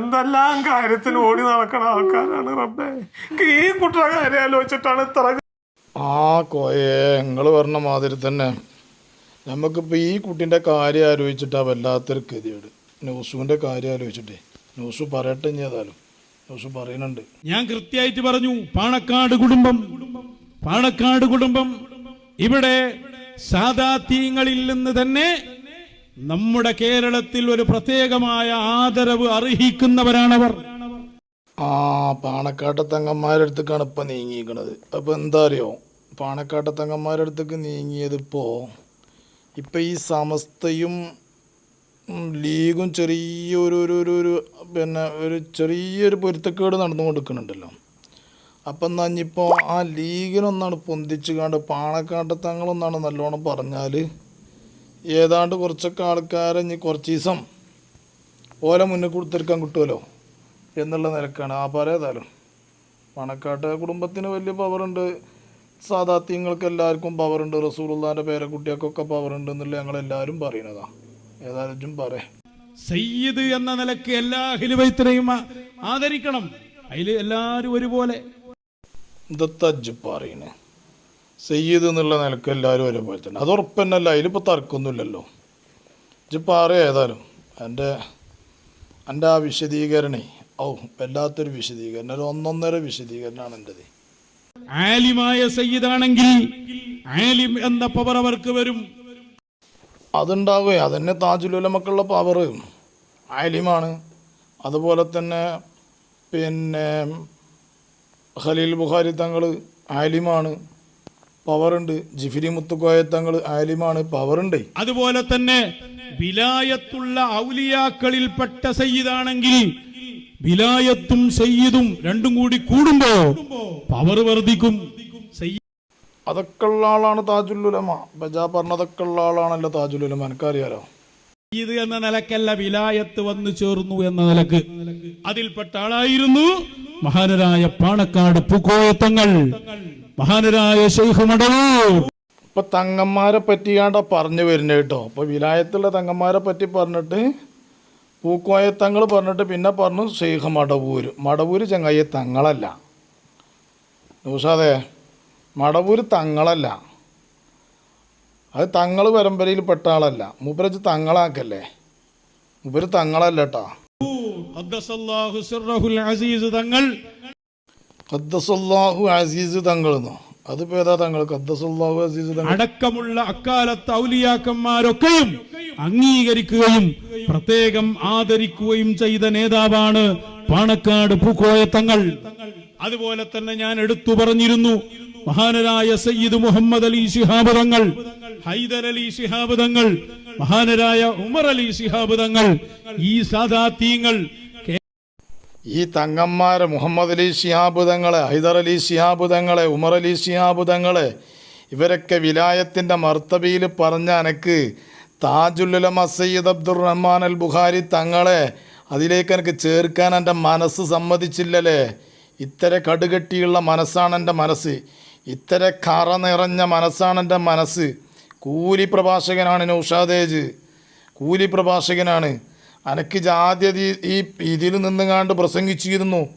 എന്തെല്ലാം കാര്യത്തിന് ഓടി നടക്കണ ആൾക്കാരാണ് റബ്ബേ. ഈ കുട്ടിയുടെ കാര്യം ആലോചിച്ചിട്ടാണ് ഇത്ര ആ കോയെ നിങ്ങൾ പറഞ്ഞ മാതിരി തന്നെ. നമുക്കിപ്പോൾ ഈ കുട്ടീന്റെ കാര്യം ആലോചിച്ചിട്ടാ വല്ലാത്തൊരു ഗതിയോട് ന്യൂസുവിന്റെ കാര്യം ആലോചിച്ചിട്ടേ. ന്യൂസ് പറയട്ടെ ഇനി ഏതായാലും. ന്യൂസ് പറയുന്നുണ്ട്. ഞാൻ കൃത്യമായിട്ട് പറഞ്ഞു പാണക്കാട് കുടുംബം പാണക്കാട് കുടുംബം ഇവിടെ സാധാത്യങ്ങളിൽ നിന്ന് തന്നെ നമ്മുടെ കേരളത്തിൽ ഒരു പ്രത്യേകമായ ആദരവ് അർഹിക്കുന്നവരാണവർ. ആ പാണക്കാട്ടെ തങ്ങന്മാരുടെ അടുത്തേക്കാണ് ഇപ്പം നീങ്ങിയിരിക്കുന്നത് അപ്പോൾ എന്താ അറിയോ പാണക്കാട്ടെ തങ്ങന്മാരുടെ അടുത്തേക്ക് നീങ്ങിയത് ഇപ്പോൾ ഇപ്പം ഈ സമസ്തയും ലീഗും ചെറിയ ഒരു ഒരു ഒരു പിന്നെ ഒരു ചെറിയൊരു പൊരുത്തക്കേട് നടന്നു കൊടുക്കുന്നുണ്ടല്ലോ അപ്പം എന്നാ ഇനിയിപ്പോൾ ആ ലീഗിനൊന്നാണ് പൊന്തിച്ച് കണ്ട് പാണക്കാട്ടെ തങ്ങളൊന്നാണ് നല്ലോണം പറഞ്ഞാൽ ഏതാണ്ട് കുറച്ചൊക്കെ ആൾക്കാരെ ഇനി കുറച്ച് ദിവസം ഓല മുന്നിൽ കൊടുത്തിരിക്കാൻ കിട്ടുമല്ലോ എന്നുള്ള നിലക്കാണ്. ആ പറയതാലും പണക്കാട്ട് കുടുംബത്തിന് വലിയ പവറുണ്ട് സാധാത്യങ്ങൾക്ക് എല്ലാവർക്കും പവറുണ്ട് റസൂലുള്ളാന്റെ പേരക്കുട്ടികൾക്കൊക്കെ പവറുണ്ട് എന്നുള്ള ഞങ്ങളെല്ലാവരും പറയണതാ ഏതായാലും പറയാം. സയ്യിദ് എന്ന നിലയ്ക്ക് എല്ലാ ഹിലുവൈത്തിനെയും ആദരിക്കണം. അതിൽ എല്ലാവരും ഒരുപോലെ. ഇതത്തജ്ജ് പറയണേ. സയ്യിദ് എന്നുള്ള നിലയ്ക്ക് എല്ലാവരും ഒരുപോലെ തന്നെ. അത് ഉറപ്പന്നല്ല അതിലിപ്പോൾ തർക്കമൊന്നുമില്ലല്ലോ. ഇതിപ്പോൾ പറയാ ഏതായാലും എന്റെ എന്റെ ആ വിശദീകരണേ ഓ വല്ലാത്തൊരു വിശദീകരണം ഒരു ഒന്നൊന്നര വിശദീകരണമാണ് എന്റെത്. ആലിമായ സയ്യിദാണെങ്കിൽ ആലിം എന്ന പവർ അവർക്ക് വരും. അതുണ്ടാവുകയെ അതന്നെ താജുലുലമക്കുള്ള പവർ ആലിമാണ്. അതുപോലെ തന്നെ പിന്നെ ഖലീൽ ബുഖാരി തങ്ങൾ ആലിമാണ്. പവറുണ്ട്. ജിഫിരി മുത്തുക്കോയ തങ്ങൾ ആലിമാണ് പവറുണ്ട്. അതുപോലെ തന്നെ വിലായത്തുള്ള ഔലിയാക്കളിൽപ്പെട്ട സയ്യിദാണെങ്കിൽ വിലായത്തും സയ്യിദും രണ്ടും കൂടി കൂടുമ്പോ പവർ വർദ്ധിക്കും. അതൊക്കെ ഉള്ള ആളാണ് താജുലുലമ ബജാ പറഞ്ഞതൊക്കെ ഉള്ള ആളാണല്ലോ താജുലുലമ എനിക്കറിയാലോ? എന്ന നിലക്കല്ല വിലായത്ത് വന്നു ചേർന്നു എന്ന നിലയ്ക്ക്. അതിൽപ്പെട്ട ആളായിരുന്നു മഹാനരായ പാണക്കാട് പൂക്കോയത്തങ്ങൾ മഹാനരായ ശൈഖ് മടവൂർ. ഇപ്പൊ തങ്ങന്മാരെ പറ്റിയാണ്ട പറഞ്ഞു വരുന്നത് കേട്ടോ. അപ്പൊ വിലായത്തുള്ള തങ്ങന്മാരെ പറ്റി പറഞ്ഞിട്ട് പൂക്കോയ തങ്ങൾ പറഞ്ഞിട്ട് പിന്നെ പറഞ്ഞു ഷെയ്ഖ് മടവൂർ. മടവൂര് ചങ്ങായി തങ്ങളല്ല. നൂഷാദേ മടവൂര് തങ്ങളല്ല. അത് തങ്ങൾ പരമ്പരയിൽ പെട്ട ആളല്ല. മൂപ്പരച്ച് തങ്ങളാക്കല്ലേ. മൂപ്പര് തങ്ങളല്ല കേട്ടോ. തങ്ങൾ ഖദ്ദസല്ലാഹു അസീസ് തങ്ങൾ അത് തങ്ങൾ ഖദ്ദസുല്ലാഹു അസീസ് തങ്ങൾ. അടക്കമുള്ള അക്കാലത്ത് ഔലിയാക്കന്മാരൊക്കെയും അംഗീകരിക്കുകയും പ്രത്യേകം ആദരിക്കുകയും ചെയ്ത നേതാവാണ് പാണക്കാട് പൂക്കോയ തങ്ങൾ. അതുപോലെ തന്നെ ഞാൻ എടുത്തു പറഞ്ഞിരുന്നു മഹാനരായ സയ്യിദ് മുഹമ്മദ് അലി ശിഹാബ് തങ്ങൾ ഹൈദർ അലി ശിഹാബ് തങ്ങൾ മഹാനരായ ഉമർ അലി ശിഹാബ് തങ്ങൾ ഈ സാദാത്യങ്ങൾ ഈ തങ്ങന്മാരെ മുഹമ്മദ് അലി ശിഹാബുദങ്ങളെ ഹൈദർ അലി ശിഹാബുദങ്ങളെ ഉമർ അലി ശിഹാബുദങ്ങളെ ഇവരൊക്കെ വിലായത്തിന്റെ മർത്തബിയിൽ പറഞ്ഞ എനിക്ക് താജുല്ലുലമ സയ്യിദ് അബ്ദുറഹ്മാൻ അൽ ബുഖാരി തങ്ങളെ അതിലേക്ക് എനിക്ക് ചേർക്കാൻ എന്റെ മനസ്സ് സമ്മതിച്ചില്ലല്ലേ? ഇത്തര കടുകെട്ടിയുള്ള മനസ്സാണ് എന്റെ മനസ്സ്. ഇത്തര കറ നിറഞ്ഞ മനസ്സാണ് എന്റെ മനസ്സ്. കൂലി പ്രഭാഷകനാണ് നൗഷാദേജ് കൂലി പ്രഭാഷകനാണ് അനക്ക് ജാതി ഈ ഇതിൽ നിന്നുങ്ങാണ്ട് പ്രസംഗിച്ചിരുന്നു.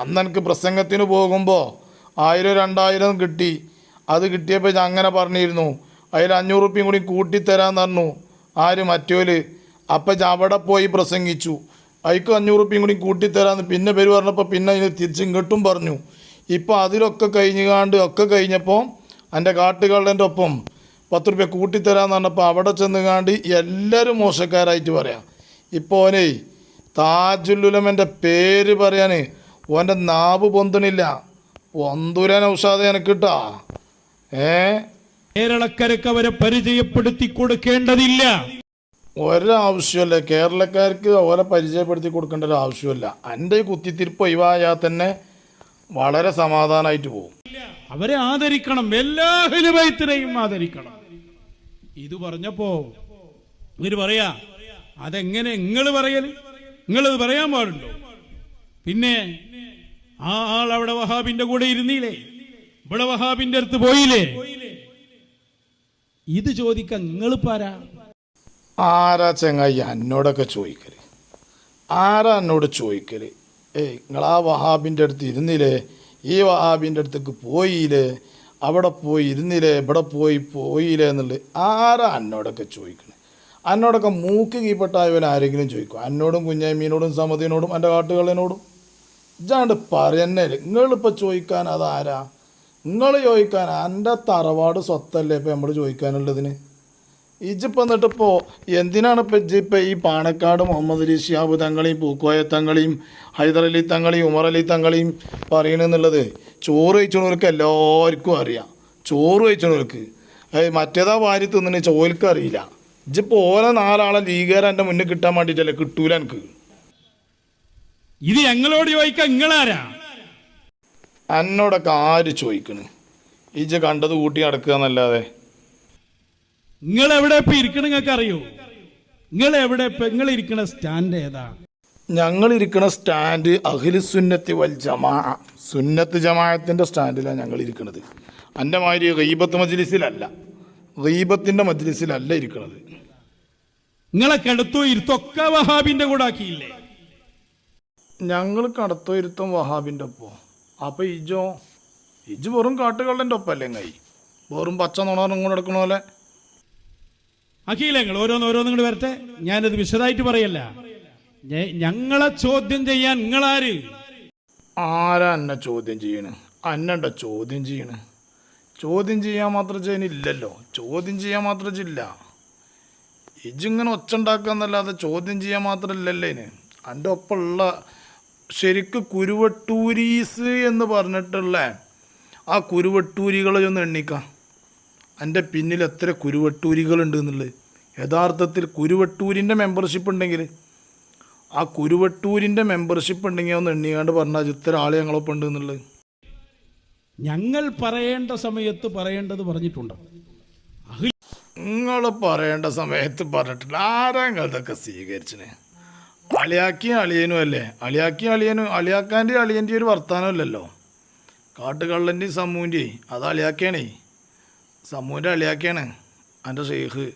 അന്ന് എനിക്ക് പ്രസംഗത്തിന് പോകുമ്പോൾ ആയിരം രണ്ടായിരം കിട്ടി. അത് കിട്ടിയപ്പോൾ ഞാൻ അങ്ങനെ പറഞ്ഞിരുന്നു. അതിൽ അഞ്ഞൂറ് റുപ്യം കൂടി കൂട്ടിത്തരാന്ന് പറഞ്ഞു. ആര്? മറ്റോൽ. അപ്പം അവിടെ പോയി പ്രസംഗിച്ചു. അയക്കും അഞ്ഞൂറ് റുപ്യം കൂടി കൂട്ടിത്തരാന്ന് പിന്നെ പേര് പറഞ്ഞപ്പോൾ പിന്നെ അതിന് തിരിച്ചിങ്ങോട്ടും പറഞ്ഞു. ഇപ്പോൾ അതിലൊക്കെ കഴിഞ്ഞുകാണ്ട് ഒക്കെ കഴിഞ്ഞപ്പോൾ എന്റെ കാട്ടുകളുടെ ഒപ്പം പത്ത് റുപ്യ കൂട്ടിത്തരാന്ന് പറഞ്ഞപ്പോൾ അവിടെ ചെന്നുകാണ്ട് എല്ലാവരും മോശക്കാരായിട്ട് പറയാം. ഇപ്പോൾ ഓനെ താജുല്ലുലമന്റെ പേര് പറയാൻ ഓന്റെ നാവ് പൊന്തണില്ല പൊന്തുരാൻ ഔഷാദ എനക്കിട്ടാ ഏ? കേരളക്കരക്ക് അവരെ പരിചയപ്പെടുത്തി കൊടുക്കേണ്ടതില്ല. ഒരാവശ്യമല്ല കേരളക്കാർക്ക് ഓരെ പരിചയപ്പെടുത്തി കൊടുക്കേണ്ട ഒരു ആവശ്യമില്ല എന്റെ കുത്തിത്തിരിപ്പ് ഒഴിവായാൽ തന്നെ വളരെ സമാധാനമായിട്ട് പോകും. അവരെ ആദരിക്കണം. എല്ലാ ഹിലുബൈത്തിനെയും ആദരിക്കണം. ഇത് പറഞ്ഞപ്പോ ഇവർ പറയാ അതെങ്ങനെ നിങ്ങൾ പറയൽ നിങ്ങളത് പറയാൻ പാടുണ്ടോ? പിന്നെ ആ ആൾ അവിടെ വഹാബിന്റെ കൂടെ ഇരുന്നില്ലേ? ഇവിടെ വഹാബിന്റെ അടുത്ത് പോയില്ലേ? ഇത് ചോദിക്ക നിങ്ങൾ പാരാ ആരാ? ചെങ്ങായി? എന്നോടൊക്കെ ചോദിക്കൽ. ആരാ എന്നോട് ചോദിക്കൽ? ഏയ് നിങ്ങൾ ആ വഹാബിന്റെ അടുത്ത് ഇരുന്നില്ലേ? ഈ വഹാബിന്റെ അടുത്തേക്ക് പോയില്ലേ? അവിടെ പോയി ഇരുന്നില്ലേ? ഇവിടെ പോയി പോയില്ലേ? എന്നുള്ളത് ആരാ എന്നോടൊക്കെ ചോദിക്കണേ? എന്നോടൊക്കെ മൂക്ക് കീപ്പെട്ടായവൻ ആരെങ്കിലും ചോദിക്കും. എന്നോടും കുഞ്ഞായ്മീനോടും സമതിനോടും എന്റെ കാട്ടുകളിനോടും. ഇജാണ്ട് പറയുന്നേ നിങ്ങളിപ്പോൾ ചോദിക്കാൻ അതാരാ? നിങ്ങൾ ചോദിക്കാൻ എന്റെ തറവാട് സ്വത്തല്ലേ ഇപ്പം നമ്മൾ ചോദിക്കാനുള്ളതിന്? ഇജിപ്പോൾ എന്നിട്ടിപ്പോൾ എന്തിനാണ് ഇപ്പം ഇജ്ജ് ഈ പാണക്കാട് മുഹമ്മദ് അലി ഷിഹാബ് തങ്ങളെയും പൂക്കോയ തങ്ങളെയും ഹൈദർ അലി തങ്ങളെയും ഉമർ അലി തങ്ങളെയും പറയണെന്നുള്ളത് ചോറ് കഴിച്ചവർക്ക് എല്ലാവർക്കും അറിയാം. ചോറ് കഴിച്ചവർക്ക് മറ്റേതാ വാരി തിന്നിന് ചോൽക്ക് അറിയില്ല ഇജിപ്പോൾ ഓരോ നാലാളെ ലീഗുകാരെ എന്റെ മുന്നിൽ കിട്ടാൻ വേണ്ടിയിട്ടല്ലേ കിട്ടൂല എനിക്ക്. ഇത് ഞങ്ങളോട് ചോദിക്കാൻ നിങ്ങളാരാ? എന്നോടൊക്കെ ആര് ചോദിക്കണ്? ഇജ് കണ്ടത് കൂട്ടി നടക്കുക എന്നല്ലാതെ. നിങ്ങൾ എവിടെ ഇപ്പൊ ഇരിക്കണ നിങ്ങൾക്ക് അറിയോ നിങ്ങൾ എവിടെ ഇപ്പൊ നിങ്ങൾ ഇരിക്കണ സ്റ്റാൻഡ് ഏതാ? ഞങ്ങൾ ഇരിക്കുന്ന സ്റ്റാൻഡ് അഖിലു സുന്നത്തി വൽ ജമാ. സുന്നത്ത് ജമാഅത്തിന്റെ സ്റ്റാൻഡിലാണ് ഞങ്ങൾ ഇരിക്കുന്നത് അന്റെ മാതിരി റീബത്ത് മജ്ലിസിലല്ല. റീബത്തിന്റെ മജ്ലിസിലല്ല ഇരിക്കുന്നത് നിങ്ങളെ കിടത്തോ ഇരുത്തൊക്കെ വഹാബിന്റെ കൂടെ ആക്കിയില്ലേ? ഞങ്ങൾ കടത്തോ ഇരുത്തും വഹാബിന്റെ ഒപ്പം? അപ്പൊ ഇജോ? ഇജ് വെറും കാട്ടുകളുടെ ഒപ്പല്ലേ കൈ വെറും പച്ച നുണറും കൂടെ എടുക്കണ പോലെ? ആക്കിയില്ലേ നിങ്ങൾ ഓരോന്ന് ഓരോന്ന് ഇങ്ങോട്ട് വരട്ടെ. ഞാനത് വിശദമായിട്ട് പറയല്ല. ഞങ്ങളെ ചോദ്യം ചെയ്യാൻ നിങ്ങളാര്? ആരാ എന്നെ ചോദ്യം ചെയ്യണ്? അന്നണ്ട ചോദ്യം ചെയ്യണ്? ചോദ്യം ചെയ്യാൻ മാത്രം ചെയ്യുന്നില്ലല്ലോ ചോദ്യം ചെയ്യാൻ മാത്രം ചെയ്യില്ല ഇജിങ്ങനെ ഒച്ച ഉണ്ടാക്കാന്നല്ലാതെ ചോദ്യം ചെയ്യാൻ മാത്രമല്ലല്ലേ അതിന്റെ ഒപ്പമുള്ള ശരിക്ക് കുരുവട്ടൂരീസ് എന്ന് പറഞ്ഞിട്ടുള്ള ആ കുരുവട്ടൂരികളെ ഒന്ന് എണ്ണിക്കാം. എന്റെ പിന്നിൽ എത്ര കുരുവട്ടൂരികളുണ്ട് എന്നുള്ളത്. യഥാർത്ഥത്തിൽ കുരുവട്ടൂരിന്റെ മെമ്പർഷിപ്പ് ഉണ്ടെങ്കിൽ ആ കുരുവട്ടൂരിന്റെ മെമ്പർഷിപ്പ് ഉണ്ടെങ്കിൽ ഒന്ന് എണ്ണിക്കാണ്ട് പറഞ്ഞാൽ ഇത്ര ആളെ ഞങ്ങളൊപ്പം ഉണ്ട് എന്നുള്ളത്. ഞങ്ങൾ പറയേണ്ട സമയത്ത് പറയേണ്ടത് പറഞ്ഞിട്ടുണ്ട്. നിങ്ങൾ പറയേണ്ട സമയത്ത് പറഞ്ഞിട്ടില്ല. ആരാ നിങ്ങളതൊക്കെ സ്വീകരിച്ചിന്? അളിയാക്കിയും അളിയനും അല്ലേ? അളിയാക്കിയും അളിയനും അളിയാക്കാന്റെ അളിയന്റെ ഒരു വർത്തമാനമല്ലല്ലോ കാട്ടുകള്ളന്റെയും സമൂന്റെയും അത് അളിയാക്കിയാണേ. സമൂന്റെ അളിയാക്കിയാണ് എന്റെ ഷെയ്ഖ്.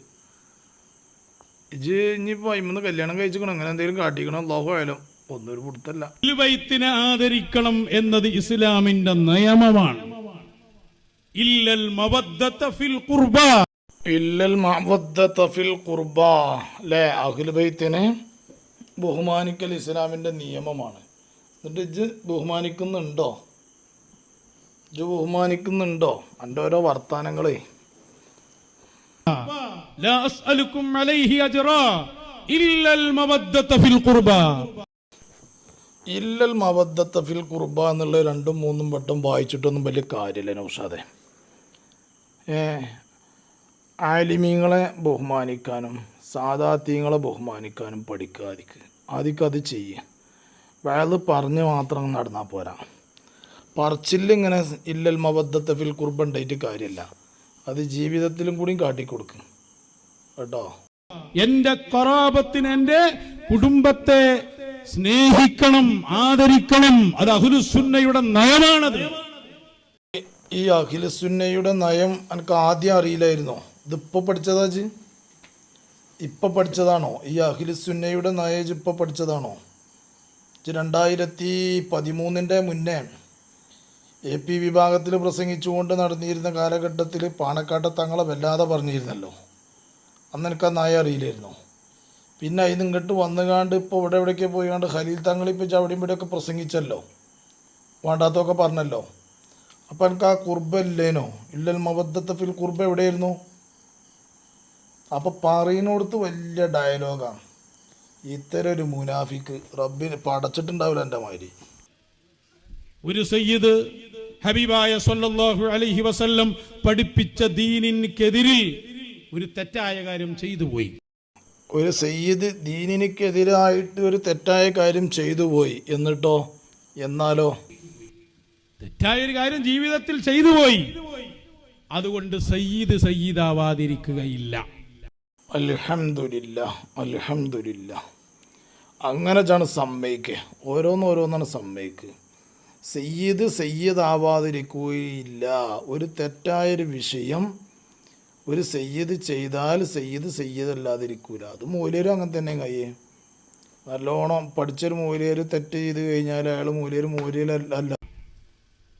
ഇജ് ഇനിയിപ്പോൾ അയിമന്ന് കല്യാണം കഴിച്ചിക്കണം? അങ്ങനെ എന്തെങ്കിലും കാട്ടിക്കണം? ആയാലും ഒന്നൊരു പുടുത്തല്ല. ബൈത്തിനെ ആദരിക്കണം എന്നത് ഇസ്ലാമിന്റെ നിയമമാണ്. ഇല്ലൽ ഫിൽ ഖുർബ. ഇല്ലൽ മഹബദ്ദഫിൽ കുർബ അല്ലേ അഖിൽബൈത്തിനെ ബഹുമാനിക്കൽ ഇസ്ലാമിന്റെ നിയമമാണ്. എന്നിട്ട് ഇജ് ബഹുമാനിക്കുന്നുണ്ടോ? ഇജ് ബഹുമാനിക്കുന്നുണ്ടോ? എന്റെ ഓരോ വർത്തമാനങ്ങളെ ഇല്ലൽ ഫിൽ കുർബ എന്നുള്ള രണ്ടും മൂന്നും വട്ടം വായിച്ചിട്ടൊന്നും വലിയ കാര്യമില്ല നൗഷാദെ. ഏ ആലിമീങ്ങളെ ബഹുമാനിക്കാനും സാധാത്യങ്ങളെ ബഹുമാനിക്കാനും പഠിക്കുക അതിക്ക് അത് ചെയ്യുക വയൽ പറഞ്ഞ് മാത്രം നടന്നാൽ പോരാ. പറച്ചില്ലിങ്ങനെ ഇല്ലൽ മബദ്ധത്തെ ഫിൽ ഡേറ്റ് കാര്യമില്ല അത് ജീവിതത്തിലും കൂടി കാട്ടിക്കൊടുക്കും. കേട്ടോ? എന്റെ കൊറാപത്തിന് എന്റെ കുടുംബത്തെ സ്നേഹിക്കണം ആദരിക്കണം. അത് അഹുലുസുന്നയുടെ നയമാണത്. ഈ അഖിലസുന്നയുടെ നയം എനിക്ക് ആദ്യം അറിയില്ലായിരുന്നോ? ഇതിപ്പോൾ പഠിച്ചതാ ജി? ഇപ്പം പഠിച്ചതാണോ? ഈ അഖിലസുന്നയുടെ നയേജ് ഇപ്പോൾ പഠിച്ചതാണോ? രണ്ടായിരത്തി പതിമൂന്നിന്റെ മുന്നേ എ പി വിഭാഗത്തിൽ പ്രസംഗിച്ചുകൊണ്ട് നടന്നിരുന്ന കാലഘട്ടത്തിൽ പാണക്കാട്ടെ തങ്ങളെ വല്ലാതെ പറഞ്ഞിരുന്നല്ലോ. അന്ന് എനിക്ക് ആ നയം അറിയില്ലായിരുന്നു. പിന്നെ അതിന് ഇങ്ങോട്ട് വന്നുകാണ്ട് ഇപ്പോൾ ഇവിടെ എവിടേക്ക് പോയിക്കാണ്ട് ഖലീൽ തങ്ങളിപ്പോൾ ചവിടിയും ഇവിടെയൊക്കെ പ്രസംഗിച്ചല്ലോ. വേണ്ടാത്തൊക്കെ പറഞ്ഞല്ലോ. അപ്പം എനിക്ക് ആ കുർബ ഇല്ലേനോ? ഇല്ലൽ മബദ്ധത്തെ ഫിൽ കുർബ എവിടെയായിരുന്നു? അപ്പം പറയുന്നിടത്ത് വലിയ ഡയലോഗാണ് ഇത്തരം ഒരു മുനാഫിക്ക് റബ്ബിന് പടച്ചിട്ടുണ്ടാവില്ല എന്റെ മാതിരി. ഒരു സയ്യിദ് ഹബീബായ സല്ലല്ലാഹു അലൈഹി വസല്ലം പഠിപ്പിച്ച ദീനിനെതിരിൽ ഒരു തെറ്റായ കാര്യം ചെയ്തു പോയി. ഒരു സയ്യിദ് ദീനിനെതിരായിട്ട് ഒരു തെറ്റായ കാര്യം ചെയ്തു പോയി എന്നിട്ടോ? എന്നാലോ? തെറ്റായ ഒരു കാര്യം ജീവിതത്തിൽ ചെയ്തു പോയി. അതുകൊണ്ട് സയ്യിദ് സയ്യിദാവാതിരിക്കുകയില്ല. അൽഹംദുലില്ല അൽഹംദുലില്ല. അങ്ങനെ ചാണ് സമ്മതിക്കുക ഓരോന്നോരോന്നാണ് സമ്മതിക്കുക സയ്യിദ് സയ്യിദ് ആവാതിരിക്കുകയില്ല ഒരു തെറ്റായൊരു വിഷയം ഒരു സയ്യിദ് ചെയ്താൽ സയ്യിദ് സയ്യിദ് അല്ലാതിരിക്കൂല അത് മൂലരും അങ്ങനെ തന്നെ കയ്യേ. നല്ലോണം പഠിച്ചൊരു മൂലേര് തെറ്റ് ചെയ്ത് കഴിഞ്ഞാൽ അയാൾ മൂലേര് മൂലയിലല്ല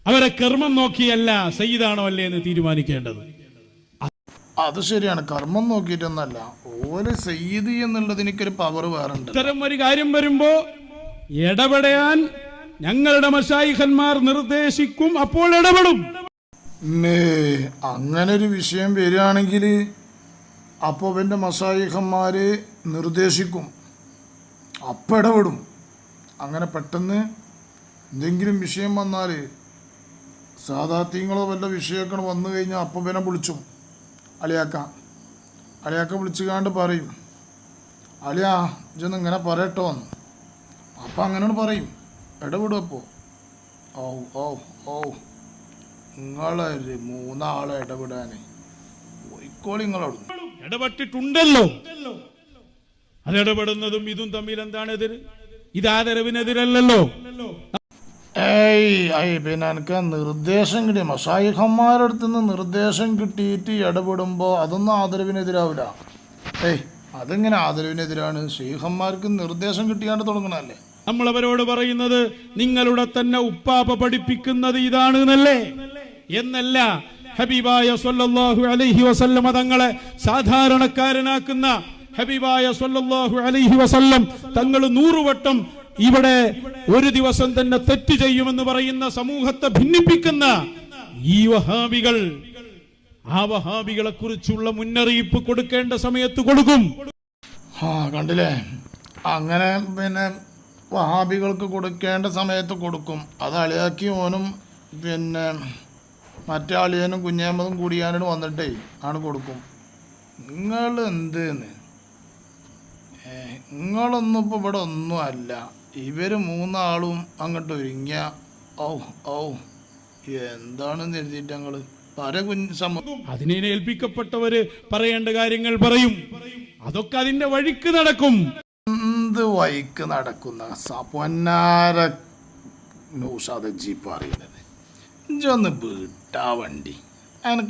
അവരെ കർമ്മം നോക്കിയല്ല സയ്യിദാണോ അല്ലേ എന്ന് തീരുമാനിക്കേണ്ടത്. അത് ശരിയാണ്. കർമ്മം നോക്കിയിട്ടൊന്നല്ല. ഓൽ സയ്യിദ് എന്നുള്ളതിനൊരു പവർ വേറെ ഉണ്ട് ഇത്തരം ഒരു കാര്യം വരുമ്പോ ഇടപെടാൻ ഞങ്ങളുടെ മഷായിഖന്മാർ നിർദ്ദേശിക്കും അപ്പോൾ ഇടപെടും. അങ്ങനെ ഒരു വിഷയം വരികയാണെങ്കിൽ അപ്പോൾ അവന്റെ മസായിഹന്മാർ നിർദ്ദേശിക്കും. അപ്പം ഇടപെടും. അങ്ങനെ പെട്ടെന്ന് എന്തെങ്കിലും വിഷയം വന്നാൽ സാധാത്യങ്ങളോ വല്ല വിഷയമൊക്കെ വന്നു കഴിഞ്ഞാൽ അപ്പം പിന്നെ വിളിച്ചും. അളിയാക്ക. അളിയാക്ക വിളിച്ചുകാണ്ട് പറയും അളിയാ ഇതൊന്ന് ഇങ്ങനെ പറയട്ടോ എന്ന്. അപ്പം അങ്ങനെ പറയും ഇടപെടും അപ്പോൾ ഓ ഓ ഓ നിങ്ങളൊരു മൂന്നാളെ ഇടപെടാനേ പോയിക്കോളി നിങ്ങളോട് ഇടപെട്ടിട്ടുണ്ടല്ലോ അത് ഇടപെടുന്നതും ഇതും തമ്മിൽ എന്താണ് എതിര് ഇത് ആദരവിനെതിരല്ലല്ലോ. ഏയ് ഐ പിന്നെ എനിക്ക് നിർദ്ദേശം കിട്ടി. മസായിഹന്മാരുടെ അടുത്ത് നിന്ന് നിർദ്ദേശം കിട്ടിയിട്ട് ഇടപെടുമ്പോൾ അതൊന്നും ആദരവിനെതിരാവില്ല ഏയ് അതെങ്ങനെ ആദരവിനെതിരാണ്? ഷെയ്ഖന്മാർക്ക് നിർദ്ദേശം കിട്ടിയാണ്ട് തുടങ്ങണല്ലേ നമ്മൾ അവരോട് പറയുന്നത് നിങ്ങളുടെ തന്നെ ഉപ്പാപ്പ പഠിപ്പിക്കുന്നത് ഇതാണ് എന്നല്ലേ എന്നല്ല ഹബീബായ സല്ലല്ലാഹു അലൈഹി വസല്ലം തങ്ങളെ സാധാരണക്കാരനാക്കുന്ന ഹബീബായ സല്ലല്ലാഹു അലൈഹി വസല്ലം തങ്ങൾ നൂറുവട്ടം ഇവിടെ ഒരു ദിവസം തന്നെ തെറ്റ് ചെയ്യുമെന്ന് പറയുന്ന സമൂഹത്തെ ഭിന്നിപ്പിക്കുന്ന ഈ വഹാബികൾ ആ വഹാബികളെ കുറിച്ചുള്ള മുന്നറിയിപ്പ് കൊടുക്കേണ്ട സമയത്ത് കൊടുക്കും. ആ കണ്ടില്ലേ? അങ്ങനെ പിന്നെ വഹാബികൾക്ക് കൊടുക്കേണ്ട സമയത്ത് കൊടുക്കും. അത് അളിയാക്കി ഓനും പിന്നെ മറ്റേ അളിയനും കുഞ്ഞാമ്പതും കൂടിയാനും വന്നിട്ടേ ആണ് കൊടുക്കും. നിങ്ങൾ എന്തെന്ന്? നിങ്ങളൊന്നും ഇപ്പോൾ ഇവിടെ ഒന്നും അല്ല. ഇവർ മൂന്നാളും അങ്ങോട്ട് ഒരുങ്ങിയ ഔ ഔ എന്താണെന്ന് എഴുതിയിട്ട് ഞങ്ങൾ പല കുഞ്ഞ് സമ അതിനെ ഏൽപ്പിക്കപ്പെട്ടവര് പറയേണ്ട കാര്യങ്ങൾ പറയും. അതൊക്കെ അതിന്റെ വഴിക്ക് നടക്കും. എന്ത് വഴിക്ക് നടക്കുന്ന പൊന്നാര നൗഷാദ് ജീപ്പ് അറിയുന്നത് ഇഞ്ചൊന്ന് വീട്ടാ വണ്ടി.